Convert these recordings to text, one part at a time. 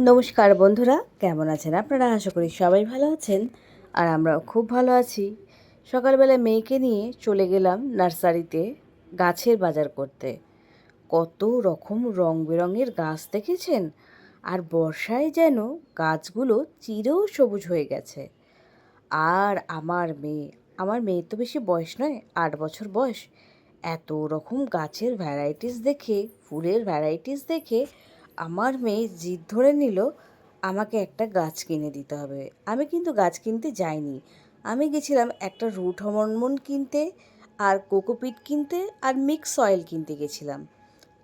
নমস্কার বন্ধুরা, কেমন আছেন আপনারা? আশা করি সবাই ভালো আছেন আর আমরাও খুব ভালো আছি। সকালবেলা মেয়েকে নিয়ে চলে গেলাম নার্সারিতে গাছের বাজার করতে। কত রকম রং বেরঙের গাছ দেখেছেন? আর বর্ষায় যেন গাছগুলো চিরেও সবুজ হয়ে গেছে। আর আমার মেয়ে, আমার মেয়ের তো বেশি বয়স নয়, আট বছর বয়স। এত রকম গাছের ভ্যারাইটিস দেখে, ফুলের ভ্যারাইটিস দেখে আমার মেয়ে জিদ ধরে নিল, আমাকে একটা গাছ কিনে দিতে হবে। আমি কিন্তু গাছ কিনতে যাইনি। আমি গেছিলাম একটা রুট হরমোন কিনতে, আর কোকোপিট কিনতে, আর মিক্স অয়েল কিনতে গেছিলাম।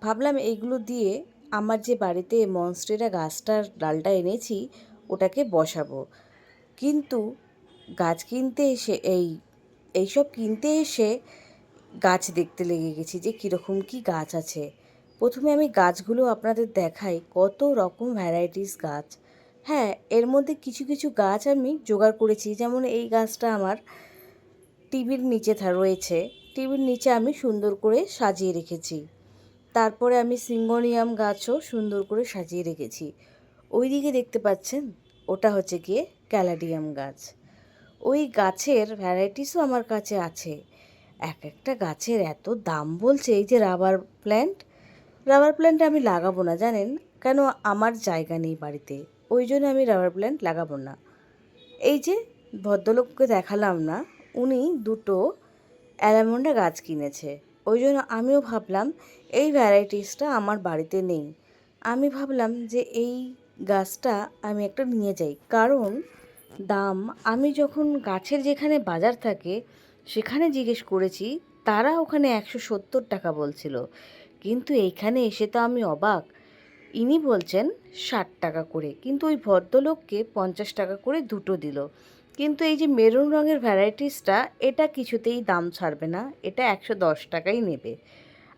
ভাবলাম এইগুলো দিয়ে আমার যে বাড়িতে মনস্টেরা গাছটার ডালটা এনেছি, ওটাকে বসাবো। কিন্তু গাছ কিনতে এসে, এই, এইসব কিনতে এসে গাছ দেখতে লেগে গেছি যে কীরকম কী গাছ আছে। প্রথমে আমি গাছগুলো আপনাদের দেখাই, কত রকম ভ্যারাইটিস গাছ। হ্যাঁ এর মধ্যে কিছু কিছু গাছ আমি জোগাড় করেছি, যেমন এই গাছটা আমার টিভির নিচে রয়েছে। টিভির নিচে আমি সুন্দর করে সাজিয়ে রেখেছি। তারপরে আমি সিঙ্গোনিয়াম গাছও সুন্দর করে সাজিয়ে রেখেছি। ওইদিকে দেখতে পাচ্ছেন, ওটা হচ্ছে গিয়ে ক্যালাডিয়াম গাছ। ওই গাছের ভ্যারাইটিসও আমার কাছে আছে। এক একটা গাছের এত দাম বলছে, এই যে রাবার প্ল্যান্ট রাবার প্ল্যান্ট আমি লাগাবো না, জানেন? কেন আমার জায়গা নেই বাড়িতে, ওই জন্য আমি রাবার প্ল্যান্ট লাগাবো না। এই যে ভদ্রলোককে দেখালাম না, উনি দুটো অ্যালামন্ডা গাছ কিনেছে, ওই জন্য আমিও ভাবলাম এই ভ্যারাইটিসটা আমার বাড়িতে নেই। আমি ভাবলাম যে এই গাছটা আমি একটা নিয়ে যাই, কারণ দাম আমি যখন গাছের যেখানে বাজার থাকে, সেখানে জিজ্ঞেস করেছি, তারা ওখানে একশো সত্তর টাকা বলছিল। কিন্তু এইখানে এসে তো আমি অবাক। ইনি বলছেন, ষাট টাকা করে। কিন্তু ওই ভদ্রলোককে পঞ্চাশ টাকা করে দুটো দিল। কিন্তু এই যে মেরুন রঙের ভ্যারাইটিসটা, এটা কিছুতেই দাম ছাড়বে না। এটা একশো দশ টাকাই নেবে।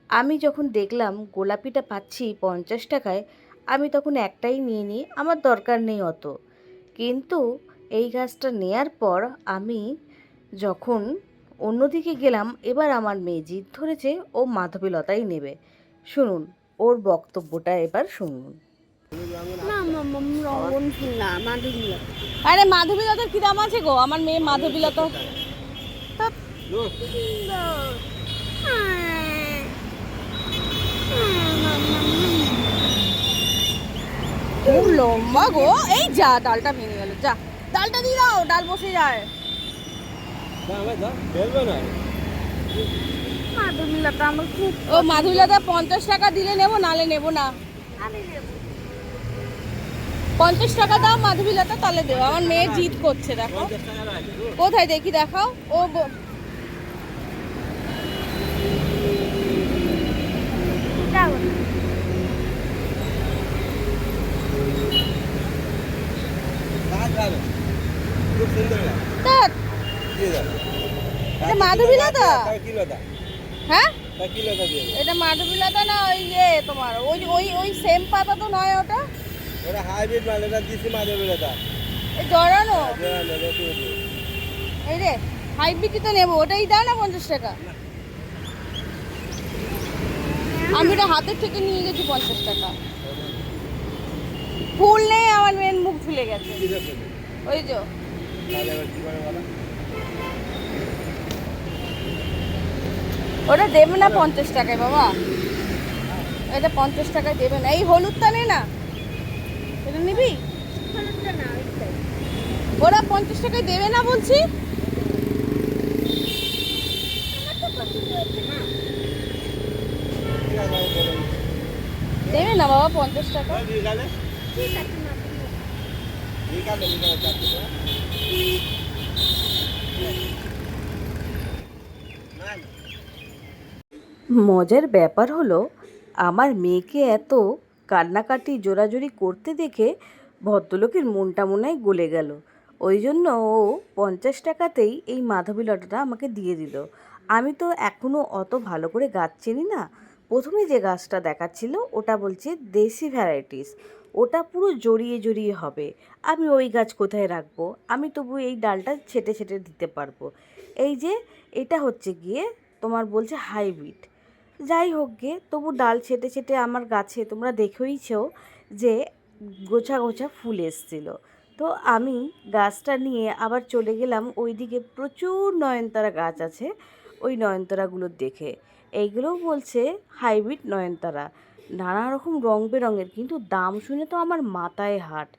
আমি যখন দেখলাম গোলাপিটা পাচ্ছি পঞ্চাশ টাকায়, আমি তখন একটাই নিয়ে নিই, আমার দরকার নেই অত। কিন্তু এই গাছটা নেয়ার পর আমি যখন অন্যদিকে গেলাম, এবার আমার মেয়ে জিদ ধরেছে, ও মাধবীলতাই নেবে। শুনুন ওর বক্তব্যটা এবার শুনুন। না না আরে মাধবীলতার কি দাম আছে গো? আমার মেয়ে মাধবীলতা। খুব লম্বা গো এই যা ডালটা ভেঙে গেল যা। ডালটা দিয়ে দাও ডাল বসে যায়। মাধুরীলতা আমার খুব ও মাধবীলতা পঞ্চাশ টাকা দিলে নেব নালে নেব না? আমি নেব। পঞ্চাশ টাকা দাও মাধবীলতা তাহলে দেবো। আমার মেয়ে জিদ করছে দেখো। কোথায় দেখি দেখাও। ও গো- দাও। তা এটা মাধবীলতা? হ্যাঁ? এটা মাধবীলতা না ওই ইয়ে তোমার ওই ওই ওই সেম পাতা তো নয় ওটা? ওটা হাইব্রিড মাল এটা দিছি মাঝে বেলাটা এই জড়ানো? এই রে হাইব্রিডই তো নেব? ওটাই দাও না পঞ্চাশ টাকা। আমি ওটা হাতের থেকে নিয়ে গেছি পঞ্চাশ টাকা। ফুল নেই আমার মেয়ের মুখ ফুলে গেছে। ওই যে। ওটা দেবে না পঞ্চাশ টাকায়, বাবা। এটা পঞ্চাশ টাকায় দেবে না। এই হলুদটা নে না। এটা নিবি? ওরা পঞ্চাশ টাকায় দেবে না বলছি। দেবে না বাবা পঞ্চাশ টাকা। ঠিক আছে মজার ব্যাপার হলো, আমার মেয়েকে এত কান্নাকাটি, জোরাজুরি করতে দেখে ভদ্রলোকের মনটা মনে হয় গলে গেল। ওই জন্য ও পঞ্চাশ টাকাতেই এই মাধবী লটাটা আমাকে দিয়ে দিল। আমি তো এখনও অত ভালো করে গাছ চিনি না। প্রথমে যে গাছটা দেখাচ্ছিল, ওটা বলছে দেশি ভ্যারাইটিস। ওটা পুরো জড়িয়ে জড়িয়ে হবে। আমি ওই গাছ কোথায় রাখব? আমি তবু এই ডালটা ছেটে ছেটে দিতে পারব। এই যে, এটা হচ্ছে গিয়ে তোমার বলছে হাইব্রিড। যাই হোক গে, তবু ডাল ছেটে ছেটে আমার গাছে তোমরা দেখেইছো যে গোছা গোছা ফুল এসছিল। তো আমি গাছটা নিয়ে আবার চলে গেলাম, ওইদিকে প্রচুর নয়নতারা গাছ আছে, ওই নয়নতারাগুলো দেখে। এইগুলোও বলছে হাইব্রিড নয়নতারা। নানা রকম রং বেরঙের, কিন্তু দাম শুনে তো আমার মাথায় হাট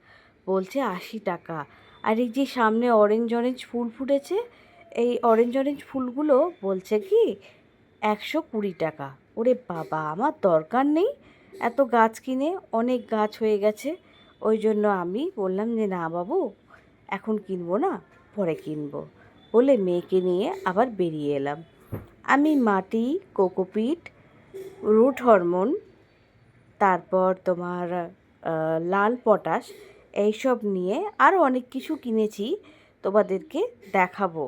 বলছে আশি টাকা। আর এই যে সামনে অরেঞ্জ অরেঞ্জ ফুল ফুটেছে, এই অরেঞ্জ অরেঞ্জ ফুলগুলো বলছে কি একশো কুড়ি টাকা। ওরে বাবা, আমার দরকার নেই? এত গাছ কিনে অনেক গাছ হয়ে গেছে। ওই জন্য আমি বললাম যে, না বাবু, এখন কিনবো না, পরে কিনবো। বলে মেয়েকে নিয়ে আবার বেরিয়ে এলাম। আমি মাটি, কোকোপিট, রুট হরমোন, তারপর তোমার লাল পটাশ, এইসব নিয়ে আরও অনেক কিছু কিনেছি। তোমাদেরকে দেখাবো।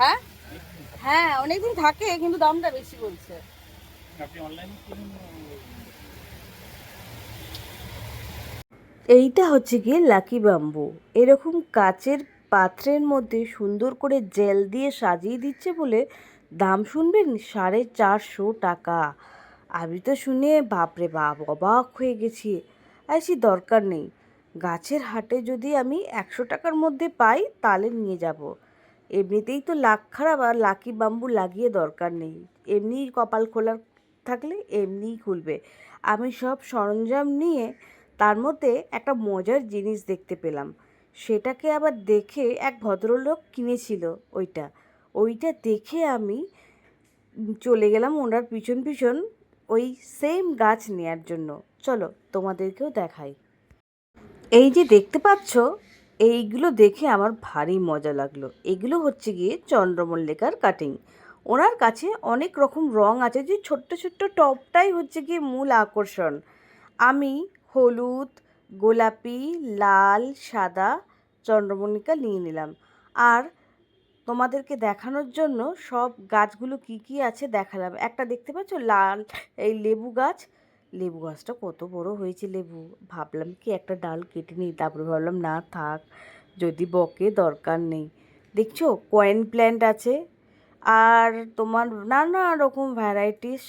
হ্যাঁ? হ্যাঁ অনেকদিন থাকে কিন্তু দামটা বেশি বলছে। এইটা হচ্ছে গিয়ে লাকি বাম্বু এরকম কাচের পাত্রের মধ্যে সুন্দর করে জেল দিয়ে সাজিয়ে দিচ্ছে বলে দাম শুনবেন সাড়ে চারশো টাকা। আমি তো শুনে বাপরে বাপ অবাক হয়ে গেছি। আসি দরকার নেই। গাছের হাটে যদি আমি একশো টাকার মধ্যে পাই তাহলে নিয়ে যাব। এমনিতেই তো লাখ খারাপ আর লাকি বাম্বু লাগিয়ে দরকার নেই। এমনি কপাল খোলার থাকলে এমনিই খুলবে। আমি সব সরঞ্জাম নিয়ে তার মধ্যে একটা মজার জিনিস দেখতে পেলাম। সেটাকে আবার দেখে এক ভদ্রলোক কিনেছিল ওইটা। ওইটা দেখে আমি চলে গেলাম ওনার পিছন পিছন ওই সেম গাছ নেয়ার জন্য। চলো তোমাদেরকেও দেখাই। এই যে দেখতে পাচ্ছ এইগুলো দেখে আমার ভারী মজা লাগল। এগুলো হচ্ছে গিয়ে চন্দ্রমল্লিকার কাটিং ওনার কাছে অনেক রকম রং আছে যে ছোট্ট ছোট্ট টপটাই হচ্ছে গিয়ে মূল আকর্ষণ। আমি হলুদ, গোলাপি, লাল, সাদা চন্দ্রমল্লিকা নিয়ে নিলাম। আর তোমাদেরকে দেখানোর জন্য সব গাছগুলো কি কি আছে দেখালাম। একটা দেখতে পাচ্ছ? লাল, এই লেবু গাছ লেবু গাছটা কত বড় হয়েছে লেবু? ভাবলাম কি একটা ডাল কেটে নিই তারপরে ভাবলাম না থাক যদি বকে দরকার নেই। দেখছ কয়েন প্ল্যান্ট আছে আর তোমার নানা রকম ভ্যারাইটিস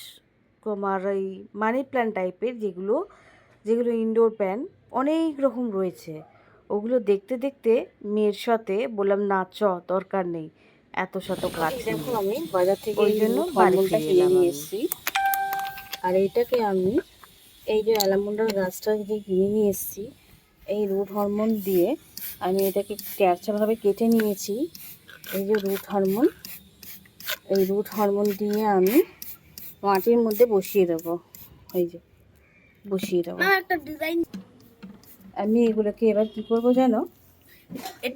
তোমার এই মানি প্ল্যান্ট টাইপের যেগুলো যেগুলো ইনডোর প্ল্যান্ট অনেক রকম রয়েছে। ওগুলো দেখতে দেখতে মেয়ের সাথে বললাম না চ দরকার নেই। এত শত গাছ দেখো আমি বাজার থেকে ওই জন্য বাড়ি ফিরে এসেছি। আর এইটাকে আমি এই যে অ্যালামন্ডার গাছটা যে কিনে নিয়ে এসেছি এই রুট হরমোন দিয়ে আমি এটাকে ক্যারচাভাবে কেটে নিয়েছি এই যে রুট হরমোন। এই রুট হরমোন দিয়ে আমি মাটির মধ্যে বসিয়ে দেবো এই যে বসিয়ে দেবো। একটা ডিজাইন আমি এগুলোকে এবার কি করব জানো?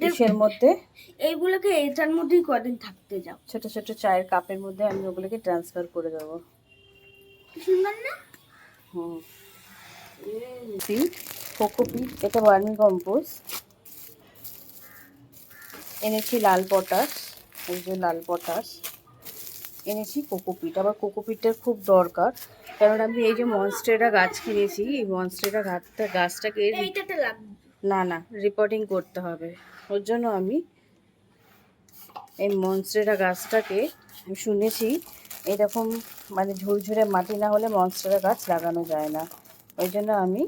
ডিশের মধ্যে? এইগুলোকে এটার মধ্যেই কদিন থাকতে যাও। ছোট ছোট চায়ের কাপের মধ্যে আমি ওগুলোকে ট্রান্সফার করে দেবো। সুন্দর না? কোকোপিট এটা বার্মি কম্পোস্ট। এনেছি লাল পটাশ এই যে লাল পটাশ। এনেছি কোকোপিট আবার কোকোপিটের খুব দরকার। কারণ আমি এই যে মনস্টেরা গাছ কিনেছি এই মনস্টেরা গাছটা গাছটাকে না না রিপোর্টিং করতে হবে। ওর জন্য আমি এই মনস্টেরা গাছটাকে আমি শুনেছি এরকম মানে ঝুরঝুরে মাটি না হলে মনস্টারের গাছ লাগানো যায় না। ওই জন্য আমি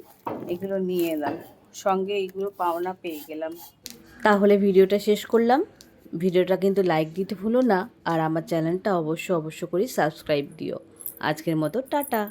এগুলো নিয়ে এলাম। সঙ্গে এইগুলো পাওনা পেয়ে গেলাম। তাহলে ভিডিওটা শেষ করলাম। ভিডিওটা কিন্তু লাইক দিতে ভুলো না। আর আমার চ্যানেলটা অবশ্য অবশ্য করি সাবস্ক্রাইব দিও। আজকের মতো টাটা।